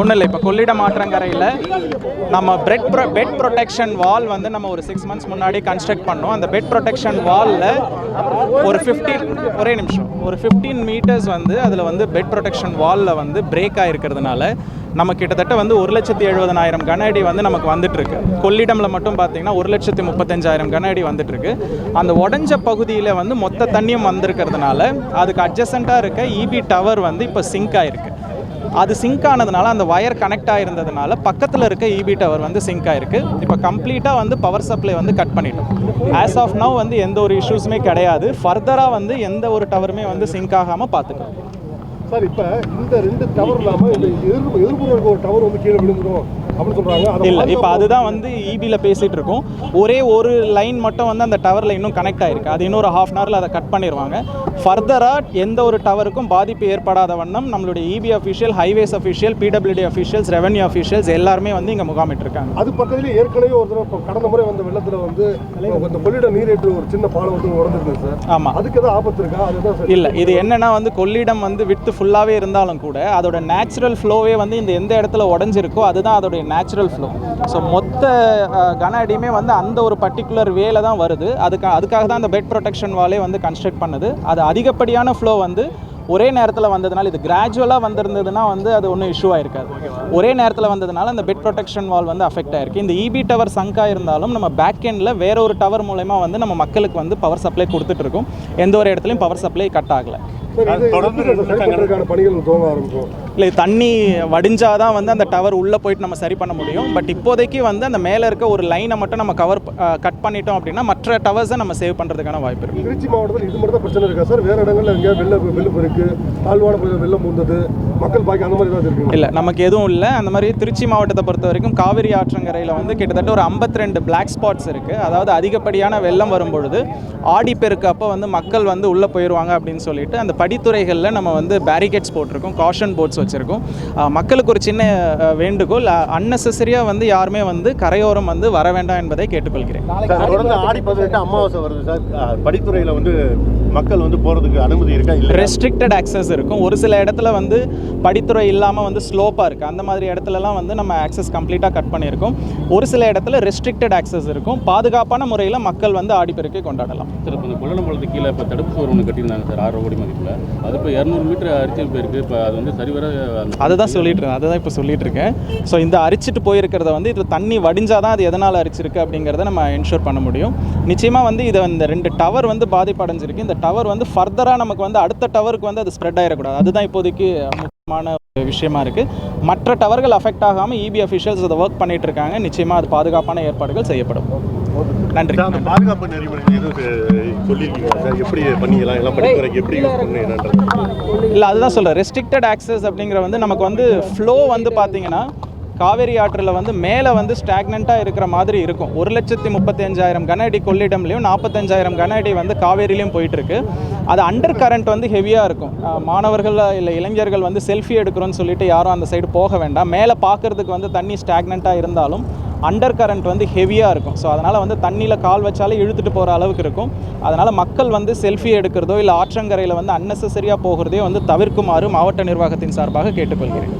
ஒன்றும் இல்லை இப்போ கொள்ளிடம் ஆற்றங்கரையில் நம்ம bed pro bed protection wall வந்து நம்ம ஒரு சிக்ஸ் மந்த்ஸ் முன்னாடி கன்ஸ்ட்ரக்ட் பண்ணோம். அந்த பெட் ப்ரொடெக்ஷன் வாலில் ஒரு ஃபிஃப்டீன் ஒரே நிமிஷம். ஒரு ஃபிஃப்டீன் மீட்டர்ஸ் வந்து அதில் வந்து பெட் ப்ரொடெக்ஷன் வாலில் வந்து பிரேக் ஆகிருக்கிறதுனால நம்ம கிட்டத்தட்ட வந்து ஒரு லட்சத்தி எழுபதனாயிரம் கன அடி வந்து நமக்கு வந்துட்டுருக்கு. கொள்ளிடமில் மட்டும் பார்த்தீங்கன்னா ஒரு லட்சத்தி முப்பத்தஞ்சாயிரம் கன அடி அந்த உடஞ்ச பகுதியில் வந்து மொத்த தண்ணியும் வந்திருக்கிறதுனால அதுக்கு அட்ஜசண்ட்டாக இருக்க இபி டவர் வந்து இப்போ சிங்க் ஆகிருக்கு அது சிங்க் ஆனதுனால அந்த ஒயர் கனெக்ட் ஆகிருந்ததுனால பக்கத்தில் இருக்க இபி டவர் வந்து சிங்க் ஆகிருக்கு இப்போ கம்ப்ளீட்டாக வந்து பவர் சப்ளை வந்து கட் பண்ணிட்டோம். ஆஸ் ஆஃப் நவ் வந்து எந்த ஒரு இஷ்யூஸுமே கிடையாது. ஃபர்தராக வந்து எந்த ஒரு டவருமே வந்து சிங்க் ஆகாமல் பார்த்துக்கணும் சார் இப்போ இந்த ரெண்டு டவர் இல்லாமல் இந்த எதிர்ப்பு எதிர்ப்பு இருக்க ஒரு டவர் வந்து கீழே விழுந்துடும் இல்லை இப்போ அதுதான் வந்து இபியில் பேசிகிட்டு இருக்கோம். ஒரே ஒரு லைன் மட்டும் வந்து அந்த டவரில் இன்னும் கனெக்ட் ஆயிருக்கு. அது இன்னொரு ஹாஃப் அன் ஹவரில் அதை கட் பண்ணிடுவாங்க ஃபர்தராக எந்த ஒரு டவருக்கும் பாதிப்பு ஏற்படாத வண்ணம் நம்மளுடைய EB official highways official PWD officials revenue officials எல்லாருமே வந்து இங்கே முகாமிட்டிருக்காங்க. அது பக்கத்துலேயே ஏற்கனவே ஒரு கடந்த முறை வந்த வெள்ளத்தில் வந்து இந்த கொள்ளிட நீரேற்று ஒரு சின்ன பாலம் வந்து உடஞ்சிருந்தது சார். ஆமாம் அதுக்கு எதாவது ஆபத்து இருக்கா? அதுதான் இல்லை இது என்னன்னா வந்து கொள்ளிடம் வந்து விட்டு ஃபுல்லாகவே இருந்தாலும் கூட அதோட நேச்சுரல் ஃப்ளோவே வந்து இந்த எந்த இடத்துல உடஞ்சிருக்கோ அதுதான் அதோடைய நேச்சுரல் ஃப்ளோ ஸோ மொத்த கன அடியுமே வந்து அந்த ஒரு பர்டிகுலர் வேல தான் வருது. அதுக்கு அதுக்காக தான் அந்த பெட் ப்ரொடெக்ஷன் வாலே வந்து கன்ஸ்ட்ரக்ட் பண்ணுது. அது அதிகப்படியான ஃப்ளோ வந்து ஒரே நேரத்தில் வந்ததுனால இது கிராஜுவலாக வந்திருந்ததுன்னா வந்து அது ஒன்றும் இஷ்யூ ஆயிருக்காது. ஒரே நேரத்தில் வந்ததுனால அந்த பெட் ப்ரொடெக்ஷன் வால் வந்து அஃபெக்ட் ஆயிருக்கு. இந்த இபி டவர் சங்காக இருந்தாலும் நம்ம பேக் எண்டில் வேற ஒரு டவர் மூலயமா வந்து நம்ம மக்களுக்கு வந்து பவர் சப்ளை கொடுத்துட்ருக்கோம் எந்த ஒரு இடத்துலையும் பவர் சப்ளை கட் ஆகலை. தொடர்ந்து பணிகள் துவங்க ஆரம்பிக்கும். இல்லை தண்ணி வடிஞ்சாதான் வந்து அந்த டவர் உள்ளே போயிட்டு நம்ம சரி பண்ண முடியும். பட் இப்போதைக்கு வந்து அந்த மேலே இருக்க ஒரு லைனை மட்டும் நம்ம கவர் கட் பண்ணிட்டோம் அப்படின்னா மற்ற டவர்ஸை நம்ம சேவ் பண்ணுறதுக்கான வாய்ப்பு இருக்குது திருச்சி மாவட்டத்தில் இது மட்டும் தான் பிரச்சனை இருக்கா சார் வேற இடங்கள்ல எங்கேயா வெள்ளம் வெள்ளம் இருக்கு தாழ்வான வெள்ளம் பூந்தது மக்கள் பாக்கி அந்த மாதிரி ஏதாவது இருக்குங்க இல்லை நமக்கு எதுவும் இல்லை. அந்த மாதிரி திருச்சி மாவட்டத்தை பொறுத்த வரைக்கும் காவிரி ஆற்றங்கரையில் வந்து கிட்டத்தட்ட ஒரு 52 ரெண்டு பிளாக் ஸ்பாட்ஸ் இருக்குது அதாவது அதிகப்படியான வெள்ளம் வரும்பொழுது ஆடிப்பெருக்கு அப்போ வந்து மக்கள் வந்து உள்ளே போயிடுவாங்க அப்படின்னு சொல்லிட்டு அந்த படித்துறைகளில் நம்ம வந்து பேரிகேட்ஸ் போட்டிருக்கோம் காஷன் போர்ட்ஸ் வச்சுருக்கோம். மக்களுக்கு ஒரு சின்ன வேண்டுகோள் அன்னெசரியாக வந்து யாருமே வந்து கரையோரம் வந்து வர வேண்டாம் என்பதை கேட்டுக்கொள்கிறேன். சார் தொடர்ந்து ஆடி பதினெட்டு அமாவாசை வருது சார். படித்துறையில வந்து மக்கள் வந்து போறதுக்கு அனுமதி இருக்கா இல்ல ரெஸ்ட்ரிக்டட் access இருக்கும். ஒரு சில இடத்துல வந்து படித்துறை இல்லாமல் வந்து ஸ்லோப்பாக இருக்குது அந்த மாதிரி இடத்துலலாம் வந்து நம்ம access கம்ப்ளீட்டாக கட் பண்ணியிருக்கோம். ஒரு சில இடத்துல ரெஸ்ட்ரிக்டட் access இருக்கும். பாதுகாப்பான முறையில் மக்கள் வந்து ஆடிப்பெருக்கை கொண்டாடலாம். சார் இப்போ இந்த பாலத்துக்கு கீழே இப்போ தடுப்பு சுவர் ஒன்று கட்டியிருந்தாங்க சார் ஆறு கோடி மதிப்பில். அது இப்போ இரநூறு மீட்டர் அரிச்சல் போயிருக்கு. இப்போ அது வந்து சரிவர அதுதான் சொல்லிட்டு இருக்கேன். அதுதான் இப்போ சொல்லிட்டு இருக்கேன். ஸோ இந்த அரிச்சிட்டு போயிருக்கிறத வந்து இது தண்ணி வடிஞ்சாதான் அது எதனால் அரிச்சிருக்கு அப்படிங்கிறத நம்ம என்ஷூர் பண்ண முடியும். நிச்சயமாக வந்து இதை இந்த ரெண்டு டவர் வந்து பாதிப்படைஞ்சிருக்கு. இந்த டவர் வந்து ஃபர்தராக நமக்கு வந்து அடுத்த டவருக்கு வந்து அது ஸ்ப்ரெட் ஆகிடக்கூடாது அதுதான் இப்போதைக்கு முக்கியமான ஒரு விஷயமா இருக்குது மற்ற டவர்கள் அஃபெக்ட் ஆகாமல் இபி அஃபிஷியல்ஸ் அதை ஒர்க் பண்ணிட்டு இருக்காங்க. நிச்சயமாக அது பாதுகாப்பான ஏற்பாடுகள் செய்யப்படும். நன்றி. பாதுகாப்பு நெறிமுறைகள் இல்லை அதுதான் சொல்கிறேன் ரெஸ்ட்ரிக்டட் access அப்படிங்கிற வந்து நமக்கு வந்து ஃப்ளோ வந்து பார்த்தீங்கன்னா காவேரி ஆற்றில் வந்து மேலே வந்து ஸ்டாக்னண்ட்டாக இருக்கிற மாதிரி இருக்கும். ஒரு லட்சத்தி முப்பத்தஞ்சாயிரம் கன அடி கொள்ளிடம்லையும் நாற்பத்தஞ்சாயிரம் கன அடி வந்து காவேரிலையும் போயிட்டுருக்கு. அது அண்டர் கரண்ட் வந்து ஹெவியாக இருக்கும். மாணவர்கள் இல்லை இளைஞர்கள் வந்து செல்ஃபி எடுக்கிறோன்னு சொல்லிட்டு யாரும் அந்த சைடு போக வேண்டாம். மேலே பார்க்கறதுக்கு வந்து தண்ணி ஸ்டாக்னண்ட்டாக இருந்தாலும் அண்டர் கரண்ட் வந்து ஹெவியாக இருக்கும். ஸோ அதனால் வந்து தண்ணியில் கால் வச்சாலே இழுத்துட்டு போகிற அளவுக்கு இருக்கும். அதனால் மக்கள் வந்து செல்ஃபி எடுக்கிறதோ இல்லை ஆற்றங்கரையில் வந்து அன்னெசரியாக போகிறதையோ வந்து தவிர்க்குமாறு மாவட்ட நிர்வாகத்தின் சார்பாக கேட்டுக்கொள்கிறேன்.